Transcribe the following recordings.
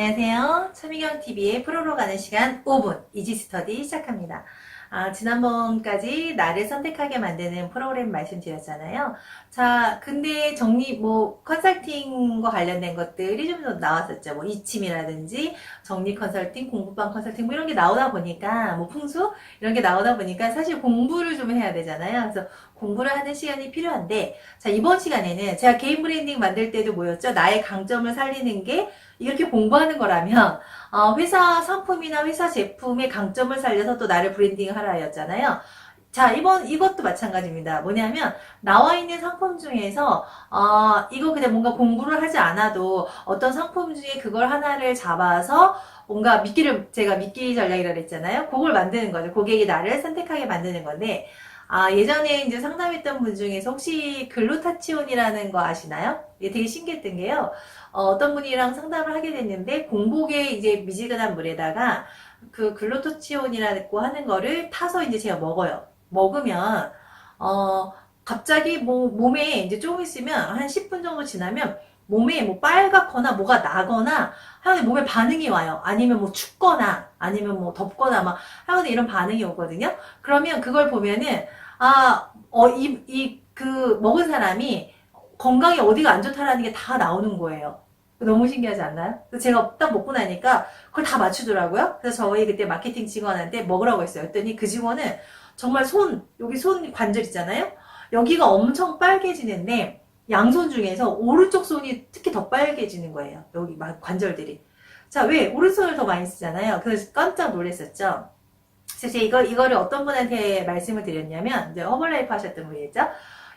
안녕하세요. 최미경 TV의 프로로 가는 시간 5분 이지 스터디 시작합니다. 아, 지난번까지 나를 선택하게 만드는 프로그램 말씀드렸잖아요. 자, 근데 정리, 뭐, 컨설팅과 관련된 것들이 좀 더 나왔었죠. 뭐, 이침이라든지, 정리 컨설팅, 공부방 컨설팅, 뭐, 이런 게 나오다 보니까, 뭐, 풍수? 이런 게 나오다 보니까 사실 공부를 좀 해야 되잖아요. 그래서 공부를 하는 시간이 필요한데, 자, 이번 시간에는 제가 개인 브랜딩 만들 때도 뭐였죠? 나의 강점을 살리는 게 이렇게 공부하는 거라면, 어, 회사 상품이나 회사 제품의 강점을 살려서 또 나를 브랜딩 하라였잖아요. 자, 이번, 이것도 마찬가지입니다. 뭐냐면, 나와 있는 상품 중에서, 어, 이거 그냥 뭔가 공부를 하지 않아도 어떤 상품 중에 그걸 하나를 잡아서 뭔가 미끼를, 제가 미끼 전략이라고 했잖아요. 그걸 만드는 거죠. 고객이 나를 선택하게 만드는 건데, 아, 예전에 이제 상담했던 분 중에서 혹시 글루타치온이라는 거 아시나요? 이게 되게 신기했던 게요. 어, 떤 분이랑 상담을 하게 됐는데 공복에 이제 미지근한 물에다가 그 글루타치온이라고 하는 거를 타서 이제 제가 먹어요. 먹으면 어 갑자기 뭐 몸에 이제 조금 있으면 한 10분 정도 지나면 몸에 뭐 빨갛거나 뭐가 나거나 하여간 몸에 반응이 와요. 아니면 뭐 춥거나 아니면 뭐 덥거나 막 하여간 이런 반응이 오거든요. 그러면 그걸 보면은 아, 어, 이, 이, 그, 먹은 사람이 건강에 어디가 안 좋다라는 게 다 나오는 거예요. 너무 신기하지 않나요? 제가 딱 먹고 나니까 그걸 다 맞추더라고요. 그래서 저희 그때 마케팅 직원한테 먹으라고 했어요. 그랬더니 그 직원은 정말 손, 여기 손 관절 있잖아요? 여기가 엄청 빨개지는데 양손 중에서 오른쪽 손이 특히 더 빨개지는 거예요. 여기 막 관절들이. 자, 왜? 오른손을 더 많이 쓰잖아요. 그래서 깜짝 놀랐었죠. 그래서 이거, 이거를 어떤 분한테 말씀을 드렸냐면, 이제 허벌라이프 하셨던 분이겠죠?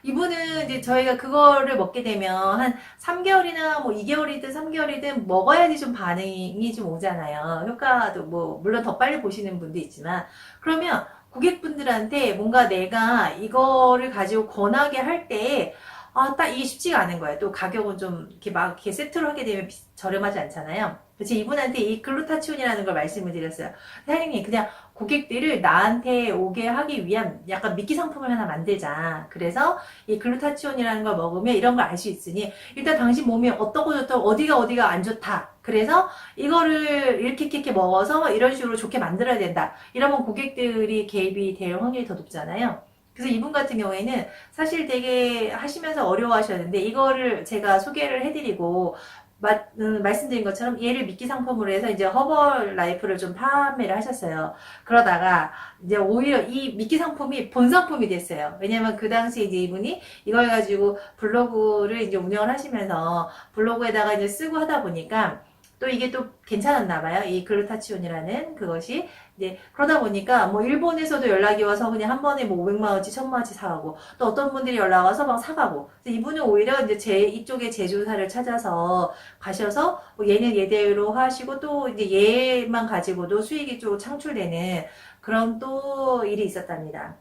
이분은 이제 저희가 그거를 먹게 되면 한 3개월이나 뭐 2개월이든 3개월이든 먹어야지 좀 반응이 좀 오잖아요. 효과도 뭐, 물론 더 빨리 보시는 분도 있지만, 그러면 고객분들한테 뭔가 내가 이거를 가지고 권하게 할 때, 아, 딱 이게 쉽지가 않은 거예요. 또 가격은 좀 이렇게 막 이렇게 세트로 하게 되면 비- 저렴하지 않잖아요. 그래서 이분한테 이 글루타치온이라는 걸 말씀을 드렸어요. 사장님, 그냥 고객들을 나한테 오게 하기 위한 약간 미끼 상품을 하나 만들자. 그래서 이 글루타치온이라는 걸 먹으면 이런 걸 알 수 있으니 일단 당신 몸이 어떠고 저떠고 어디가 어디가 안 좋다. 그래서 이거를 이렇게 이렇게 먹어서 이런 식으로 좋게 만들어야 된다. 이러면 고객들이 개입이 될 확률이 더 높잖아요. 그래서 이분 같은 경우에는 사실 되게 하시면서 어려워하셨는데 이거를 제가 소개를 해드리고 마, 음, 말씀드린 것처럼 얘를 미끼 상품으로 해서 이제 허벌 라이프를 좀 판매를 하셨어요. 그러다가 이제 오히려 이 미끼 상품이 본 상품이 됐어요. 왜냐면 그 당시에 이제 이분이 이걸 가지고 블로그를 이제 운영을 하시면서 블로그에다가 이제 쓰고 하다 보니까 또 이게 또 괜찮았나 봐요. 이 글루타치온이라는 그것이 이제 그러다 보니까 뭐 일본에서도 연락이 와서 그냥 한 번에 뭐 500만 원치, 1000만 원치 사가고 또 어떤 분들이 연락 와서 막 사가고 이분은 오히려 이제 제 이쪽에 제조사를 찾아서 가셔서 뭐 얘는 얘대로 하시고 또 이제 얘만 가지고도 수익이 좀 창출되는 그런 또 일이 있었답니다.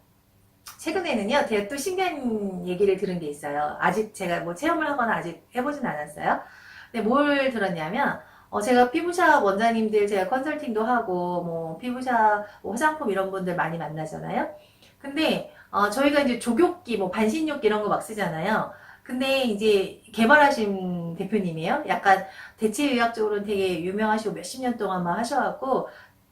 최근에는요, 제가 또 신기한 얘기를 들은 게 있어요. 아직 제가 뭐 체험을 하거나 아직 해보진 않았어요. 근데 뭘 들었냐면, 어, 제가 피부샵 원장님들 제가 컨설팅도 하고, 뭐, 피부샵, 뭐 화장품 이런 분들 많이 만나잖아요. 근데, 어, 저희가 이제 조교기, 뭐, 반신욕기 이런 거 막 쓰잖아요. 근데 이제 개발하신 대표님이에요. 약간 대체의학적으로는 되게 유명하시고 몇십 년 동안 막 하셔갖고,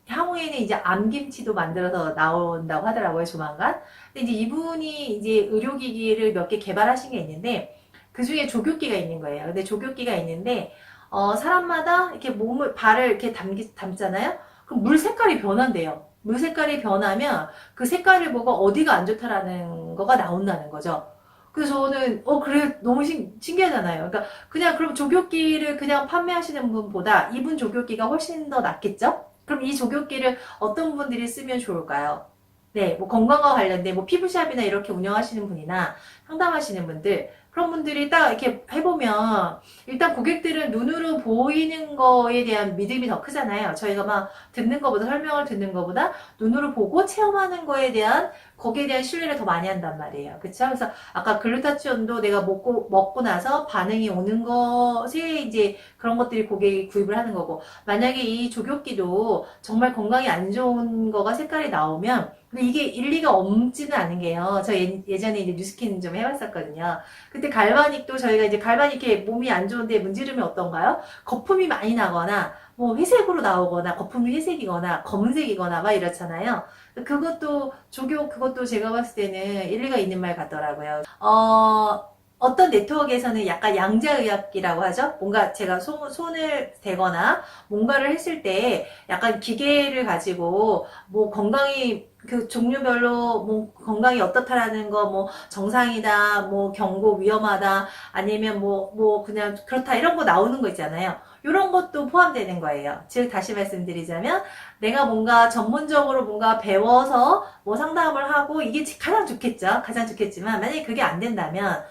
향후에는 이제 암김치도 만들어서 나온다고 하더라고요, 조만간. 근데 이제 이분이 이제 의료기기를 몇 개 개발하신 게 있는데, 그 중에 조교기가 있는 거예요. 근데 조교기가 있는데, 어, 사람마다 이렇게 몸을, 발을 이렇게 담기, 담잖아요? 그럼 물 색깔이 변한대요. 물 색깔이 변하면 그 색깔을 보고 어디가 안 좋다라는 거가 나온다는 거죠. 그래서 저는, 어, 그래, 너무 신, 신기하잖아요. 그러니까 그냥 그럼 조교기를 그냥 판매하시는 분보다 이분 조교기가 훨씬 더 낫겠죠? 그럼 이 조교기를 어떤 분들이 쓰면 좋을까요? 네, 뭐 건강과 관련된 뭐 피부샵이나 이렇게 운영하시는 분이나 상담하시는 분들, 그런 분들이 딱 이렇게 해보면 일단 고객들은 눈으로 보이는 거에 대한 믿음이 더 크잖아요. 저희가 막 듣는 것보다 설명을 듣는 것보다 눈으로 보고 체험하는 거에 대한 거기에 대한 신뢰를 더 많이 한단 말이에요. 그쵸? 그래서 아까 글루타치온도 내가 먹고 먹고 나서 반응이 오는 것에 이제 그런 것들이 고객이 구입을 하는 거고 만약에 이 조교기도 정말 건강에 안 좋은 거가 색깔이 나오면 근데 이게 일리가 없지는 않은 게요. 저 예, 예전에 이제 뉴스킨 좀 해봤었거든요. 그때 갈바닉도 저희가 이제 갈바닉 이렇게 몸이 안 좋은데 문지르면 어떤가요? 거품이 많이 나거나 뭐 회색으로 나오거나 거품이 회색이거나 검은색이거나 막 이렇잖아요. 그것도 조교 그것도 제가 봤을 때는 일리가 있는 말 같더라고요. 어, 어떤 네트워크에서는 약간 양자의학이라고 하죠. 뭔가 제가 손, 손을 대거나 뭔가를 했을 때 약간 기계를 가지고 뭐 건강이 그 종류별로 뭐 건강이 어떻다라는 거 뭐 정상이다 뭐 경고 위험하다 아니면 뭐뭐 그냥 그렇다 이런 거 나오는 거 있잖아요. 이런 것도 포함되는 거예요. 즉 다시 말씀드리자면 내가 뭔가 전문적으로 뭔가 배워서 뭐 상담을 하고 이게 가장 좋겠죠. 가장 좋겠지만 만약에 그게 안 된다면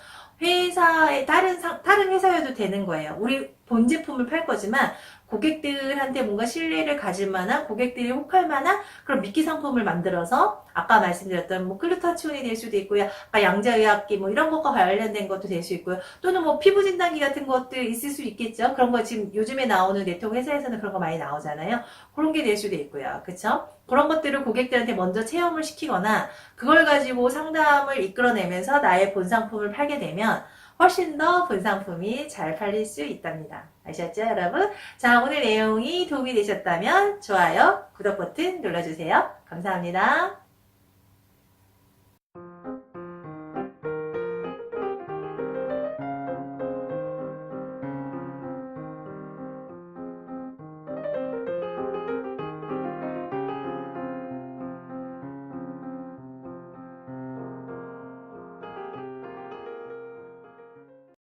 회사의 다른 상, 다른 회사여도 되는 거예요. 우리 본 제품을 팔 거지만 고객들한테 뭔가 신뢰를 가질 만한 고객들이 혹할 만한 그런 미끼 상품을 만들어서 아까 말씀드렸던 뭐 글루타치온이 될 수도 있고요. 아까 양자의학기 뭐 이런 것과 관련된 것도 될 수 있고요. 또는 뭐 피부 진단기 같은 것도 있을 수 있겠죠. 그런 거 지금 요즘에 나오는 네트워크 회사에서는 그런 거 많이 나오잖아요. 그런 게 될 수도 있고요. 그쵸? 그런 것들을 고객들한테 먼저 체험을 시키거나 그걸 가지고 상담을 이끌어내면서 나의 본 상품을 팔게 되면 훨씬 더 본 상품이 잘 팔릴 수 있답니다. 아셨죠, 여러분? 자, 오늘 내용이 도움이 되셨다면 좋아요, 구독 버튼 눌러주세요. 감사합니다.